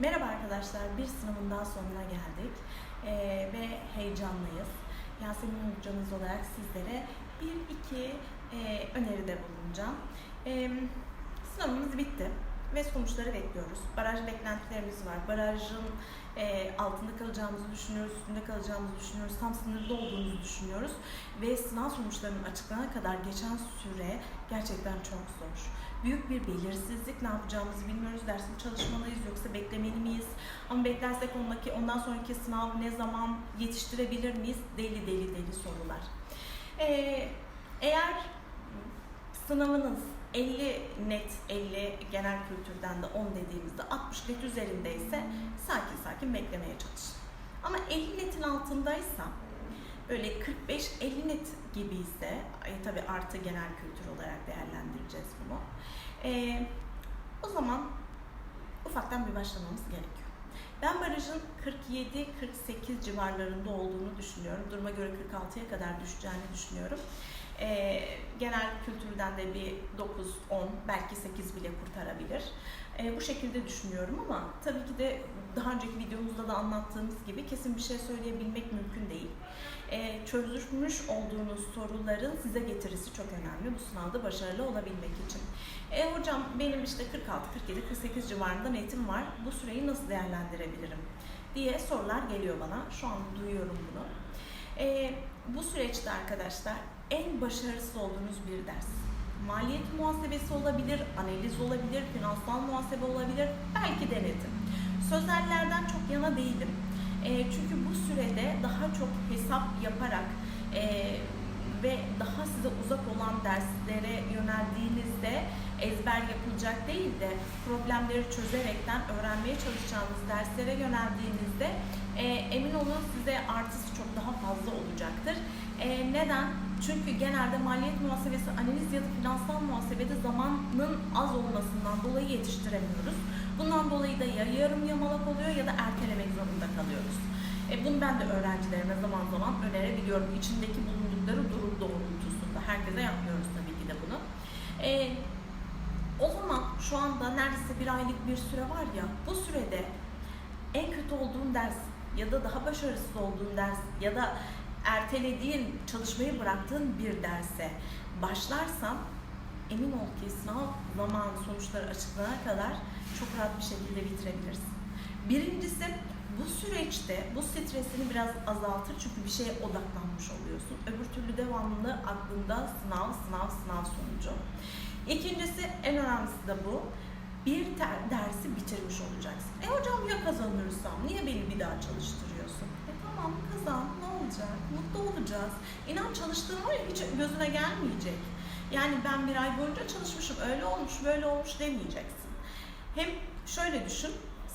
Merhaba arkadaşlar, bir sınavın daha sonuna geldik Ee, ve heyecanlıyız. Yasemin hocanız olarak sizlere bir iki e, öneride bulunacağım. Ee, sınavımız bitti ve sonuçları bekliyoruz. Baraj beklentilerimiz var. Barajın e, altında kalacağımızı düşünüyoruz, üstünde kalacağımızı düşünüyoruz, tam sınırda olduğumuzu düşünüyoruz ve sınav sonuçlarının açıklanana kadar geçen süre gerçekten çok zor büyük bir belirsizlik. Ne yapacağımızı bilmiyoruz. Dersi çalışmalıyız yoksa beklemeli miyiz? Ama beklersek ondaki ondan sonraki sınav ne zaman yetiştirebilir miyiz? Deli deli deli sorular. Ee, eğer sınavınız 50 net 50 genel kültürden de 10 dediğimizde 60 net üzerindeyse sakin sakin beklemeye çalışın. Ama 50 netin altındaysa böyle 45-50 net gibi ise e, tabi artı genel kültür olarak değerlendireceğiz bunu. E, o zaman ufaktan bir başlamamız gerekiyor. Ben barajın 47-48 civarlarında olduğunu düşünüyorum. Duruma göre 46'ya kadar düşeceğini düşünüyorum. E, genel kültürden de bir 9-10 belki 8 bile kurtarabilir. E, bu şekilde düşünüyorum ama tabii ki de daha önceki videomuzda da anlattığımız gibi kesin bir şey söyleyebilmek mümkün değil. E, çözülmüş olduğunuz soruların size getirisi çok önemli bu sınavda başarılı olabilmek için. E hocam benim işte 46, 47, 48 civarında netim var. Bu süreyi nasıl değerlendirebilirim? Diye sorular geliyor bana. Şu an duyuyorum bunu. E, bu süreçte arkadaşlar en başarısız olduğunuz bir ders. Maliyet muhasebesi olabilir, analiz olabilir, finansal muhasebe olabilir, belki denetim. Sözellerden çok yana değilim. E, çünkü bu sürede daha çok hesap yaparak e, ve daha size uzak olan derslere yöneldiğinizde ezber yapılacak değil de problemleri çözerekten öğrenmeye çalışacağınız derslere yöneldiğinizde e, emin olun size artısı çok daha fazla olacaktır. E, neden? Çünkü genelde maliyet muhasebesi, analiz ya da finansal muhasebede zamanın az olmasından dolayı yetiştiremiyoruz. Bundan dolayı da ya yarım yamalak oluyor ya da ertelemek zorunda kalıyoruz. E, bunu ben de öğrencilerime zaman zaman önerebiliyorum. İçindeki bulundukları durum doğrultusunda. Herkese yapmıyoruz tabii ki de bunu. E, o zaman şu anda neredeyse bir aylık bir süre var ya, bu sürede en kötü olduğun ders ya da daha başarısız olduğun ders ya da ertelediğin, çalışmayı bıraktığın bir derse başlarsan emin ol ki sınav zamanı sonuçları açıklanana kadar çok rahat bir şekilde bitirebilirsin. Birincisi bu süreçte bu stresini biraz azaltır çünkü bir şeye odaklanmış oluyorsun. Öbür türlü devamlı aklında sınav, sınav, sınav sonucu. İkincisi en önemlisi de bu. Bir dersi bitirmiş olacaksın. E hocam ya kazanırsam niye beni bir daha çalıştırıyorsun? E tamam kazan ne olacak? Mutlu olacağız. İnan çalıştığın var ya hiç gözüne gelmeyecek. Yani ben bir ay boyunca çalışmışım öyle olmuş böyle olmuş demeyeceksin. Hem şöyle düşün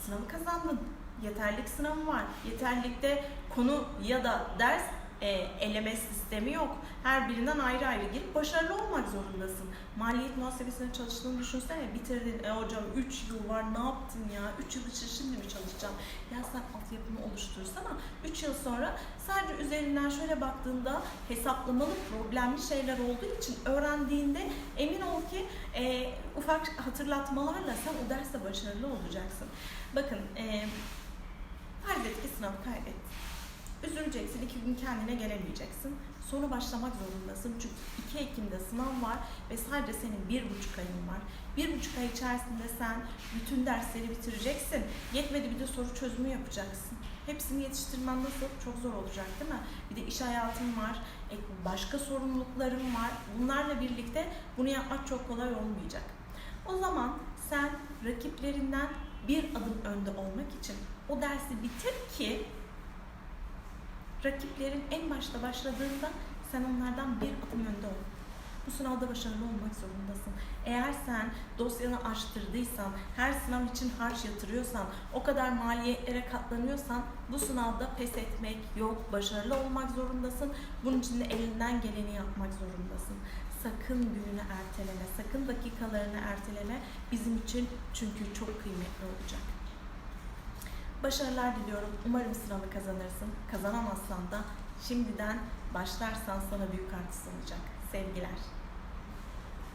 sınavı kazandın. Yeterlik sınavı var. Yeterlikte konu ya da ders e, eleme sistemi yok. Her birinden ayrı ayrı girip başarılı olmak zorundasın. Maliyet muhasebesine çalıştığını düşünsene. Bitirdin. E hocam 3 yıl var ne yaptın ya? 3 yıl için şimdi mi çalışacağım? Ya sen altyapını oluştursana. 3 yıl sonra sadece üzerinden şöyle baktığında hesaplamalı problemli şeyler olduğu için öğrendiğinde emin ol ki e, ufak hatırlatmalarla sen o derste başarılı olacaksın. Bakın e, et ki sınav kaybettin. Üzüleceksin, iki gün kendine gelemeyeceksin. Sonra başlamak zorundasın. Çünkü 2 Ekim'de sınav var ve sadece senin bir buçuk ayın var. Bir buçuk ay içerisinde sen bütün dersleri bitireceksin. Yetmedi bir de soru çözümü yapacaksın. Hepsini yetiştirmen nasıl? Çok zor olacak değil mi? Bir de iş hayatın var, başka sorumlulukların var. Bunlarla birlikte bunu yapmak çok kolay olmayacak. O zaman sen rakiplerinden bir adım önde olmak için o dersi bitir ki rakiplerin en başta başladığında sen onlardan bir adım önde ol. Bu sınavda başarılı olmak zorundasın. Eğer sen dosyanı açtırdıysan, her sınav için harç yatırıyorsan, o kadar maliyetlere katlanıyorsan bu sınavda pes etmek yok, başarılı olmak zorundasın. Bunun için de elinden geleni yapmak zorundasın. Sakın gününü erteleme, sakın dakikalarını erteleme. Bizim için çünkü çok kıymetli olacak. Başarılar diliyorum. Umarım sınavı kazanırsın. Kazanamazsan da şimdiden başlarsan sana büyük artısı olacak. Sevgiler.